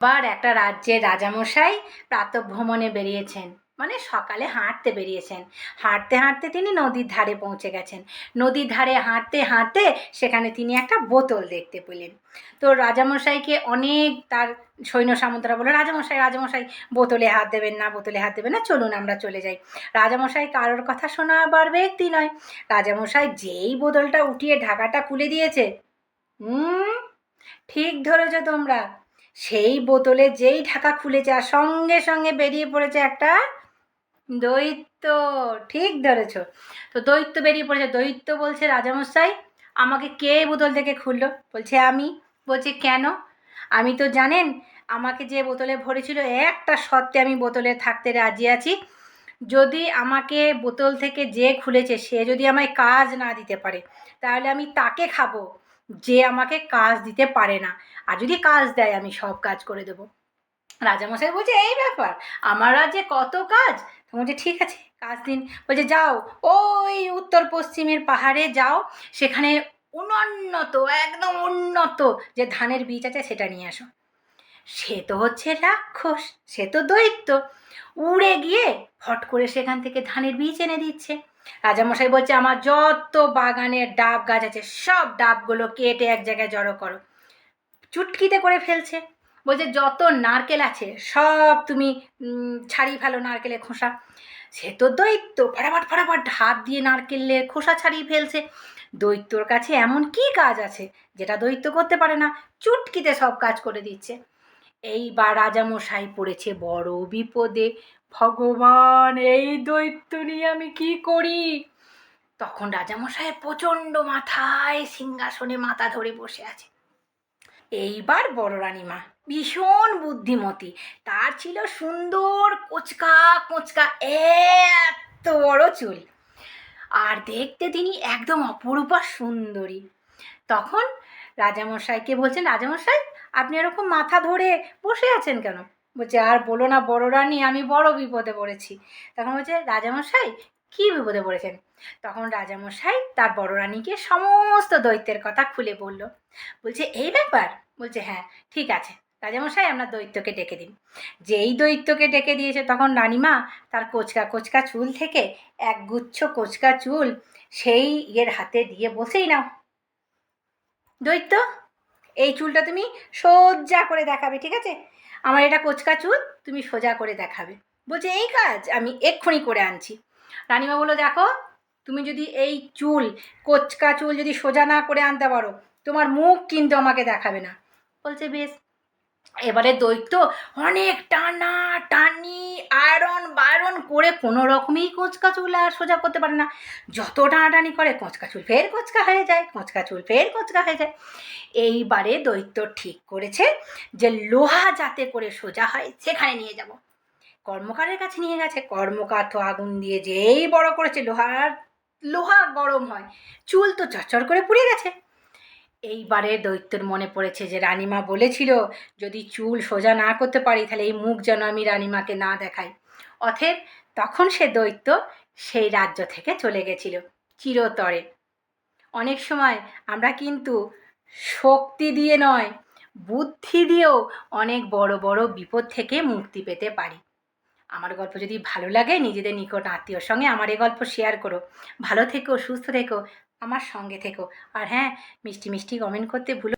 আবার একটা রাজ্যের রাজামশাই প্রাতঃভ্রমণে বেরিয়েছেন। মানে সকালে হাঁটতে বেরিয়েছেন। হাঁটতে হাঁটতে তিনি নদীর ধারে পৌঁছে গেছেন। নদীর ধারে হাঁটতে হাঁটতে সেখানে তিনি একটা বোতল দেখতে পেলেন। তো রাজামশাইকে অনেক তার সৈন্য সামন্তরা বলে রাজামশাই রাজামশাই, বোতলে হাত দেবেন না, বোতলে হাত দেবেন না, চলুন আমরা চলে যাই। রাজামশাই কারোর কথা শোনা শোনাবার ব্যক্তি নয়। রাজামশাই যেই বোতলটা উঠিয়ে ঢাকাটা খুলে দিয়েছে, হুম, ঠিক ধরেছ তোমরা। সেই বোতলে যেই ঢাকা খুলেছে আর সঙ্গে সঙ্গে বেরিয়ে পড়েছে একটা দৈত্য। ঠিক ধরেছ। তো দৈত্য বেরিয়ে পড়েছে। দৈত্য বলছে রাজামশাই, আমাকে কে বোতল থেকে খুললো? বলছে আমি। বলছে কেন? আমি তো জানেন, আমাকে যে বোতলে ভরেছিল একটা সত্ত্বে আমি বোতলে থাকতে রাজি আছি। যদি আমাকে বোতল থেকে যে খুলেছে, সে যদি আমায় কাজ না দিতে পারে, তাহলে আমি তাকে খাব। যে আমাকে কাজ দিতে পারে না। আর যদি কাজ দেয়, আমি সব কাজ করে দেবো। রাজামশাই বলছে, এই ব্যাপার, আমার রাজ্যে কত কাজ? বলছে, ঠিক আছে, কাজ দিন। বলছে, যাও, ওই উত্তর পশ্চিমের পাহাড়ে যাও, সেখানে উন্নত, একদম উন্নত যে ধানের বীজ আছে, সেটা নিয়ে আসো। সে তো হচ্ছে রাক্ষস, সে তো দৈত্য। উড়ে গিয়ে ফট করে সেখান থেকে ধানের বীজ এনে দিচ্ছে। রাজামশাই বলছে, আমার যত বাগানের ডাব গাছ আছে, সব ডাবগুলো কেটে এক জায়গায় জড়ো করো। চুটকিতে করে ফেলছে। বলছে, যত নারকেল আছে, সব তুমি ছাড়িয়ে ফেলো নারকেলের খোসা। সে তো দৈত্য, ফটাফট ফটাফট হাত দিয়ে নারকেলের খোসা ছাড়িয়ে ফেলছে। দৈত্যর কাছে এমন কি কাজ আছে, যেটা দৈত্য করতে পারে না, চুটকিতে সব কাজ করে দিচ্ছে। এইবার রাজামশাই পড়েছে বড় বিপদে। ভগবান, এই দৈত্য নিয়ে আমি কি করি? তখন রাজামশাই প্রচণ্ড মাথায় সিংহাসনে মাথা ধরে বসে আছে। এইবার বড় রানীমা ভীষণ বুদ্ধিমতী। তার ছিল সুন্দর কোচকা কোচকা এত বড় চুল। আর দেখতে তিনি একদম অপরূপা সুন্দরী। তখন রাজামশাইকে বলছেন, রাজামশাই, আপনি এরকম মাথা ধরে বসে আছেন কেন? বলছে, আর বলো না বড় রানী, আমি বড় বিপদে পড়েছি। তখন বলছে, রাজামশাই, কী বিপদে পড়েছেন? তখন রাজামশাই তার বড় রানীকে সমস্ত দৈত্যের কথা খুলে বলল। বলছে, এই ব্যাপার? বলছে হ্যাঁ ঠিক আছে, রাজামশাই আপনার দৈত্যকে ডেকে দিন। যেই দৈত্যকে ডেকে দিয়েছে তখন রানীমা তার কোচকা কোচকা চুল থেকে এক গুচ্ছ কোচকা চুল সেই ইয়ের হাতে দিয়ে বসেই নাও। দৈত্য এই চুলটা তুমি সোজা করে দেখাবে, ঠিক আছে? আমার এটা কোচকা চুল, তুমি সোজা করে দেখাবে। বলছে, এই কাজ আমি এক্ষুনি করে আনছি। রানিমা বলল, দেখো, তুমি যদি এই চুল, কোচকা চুল যদি সোজা না করে আনতে পারো, তোমার মুখ কিন্তু আমাকে দেখাবে না। বলছে, বেশ এবারে দৈত্য অনেক টানা টানি আয়রন বায়রন করে কোনো রকমই কোঁচকা চুল আর সোজা করতে পারে না। যত টানাটানি করে, কোঁচকা চুল ফের কোঁচকা হয়ে যায়, কোঁচকা চুল ফের কোঁচকা হয়ে যায়। এইবারে দৈত্য ঠিক করেছে যে লোহা যাতে করে সোজা হয়, সেখানে নিয়ে যাব। কর্মকারের কাছে নিয়ে গেছে। কর্মকার তো আগুন দিয়ে যেই বড় করেছে, লোহার, লোহা গরম হয়। চুল তো চচ্চর করে পুড়ে গেছে। এইবারে দৈত্যর মনে পড়েছে যে রানিমা বলেছিল, যদি চুল সোজা না করতে পারি, তাহলে এই মুখ যেন আমি রানিমাকে না দেখাই। অথেব তখন সে দৈত্য সেই রাজ্য থেকে চলে গেছিল, চিরতরে। অনেক সময় আমরা কিন্তু শক্তি দিয়ে নয়, বুদ্ধি দিয়েও অনেক বড় বড় বিপদ থেকে মুক্তি পেতে পারি। আমার গল্প যদি ভালো লাগে, নিজেদের নিকট আত্মীয়র সঙ্গে আমার এই গল্প শেয়ার করো। ভালো থেকো, সুস্থ থেকো। আমার সঙ্গে থেকো। আর হ্যাঁ মিষ্টি মিষ্টি কমেন্ট করতে ভুলো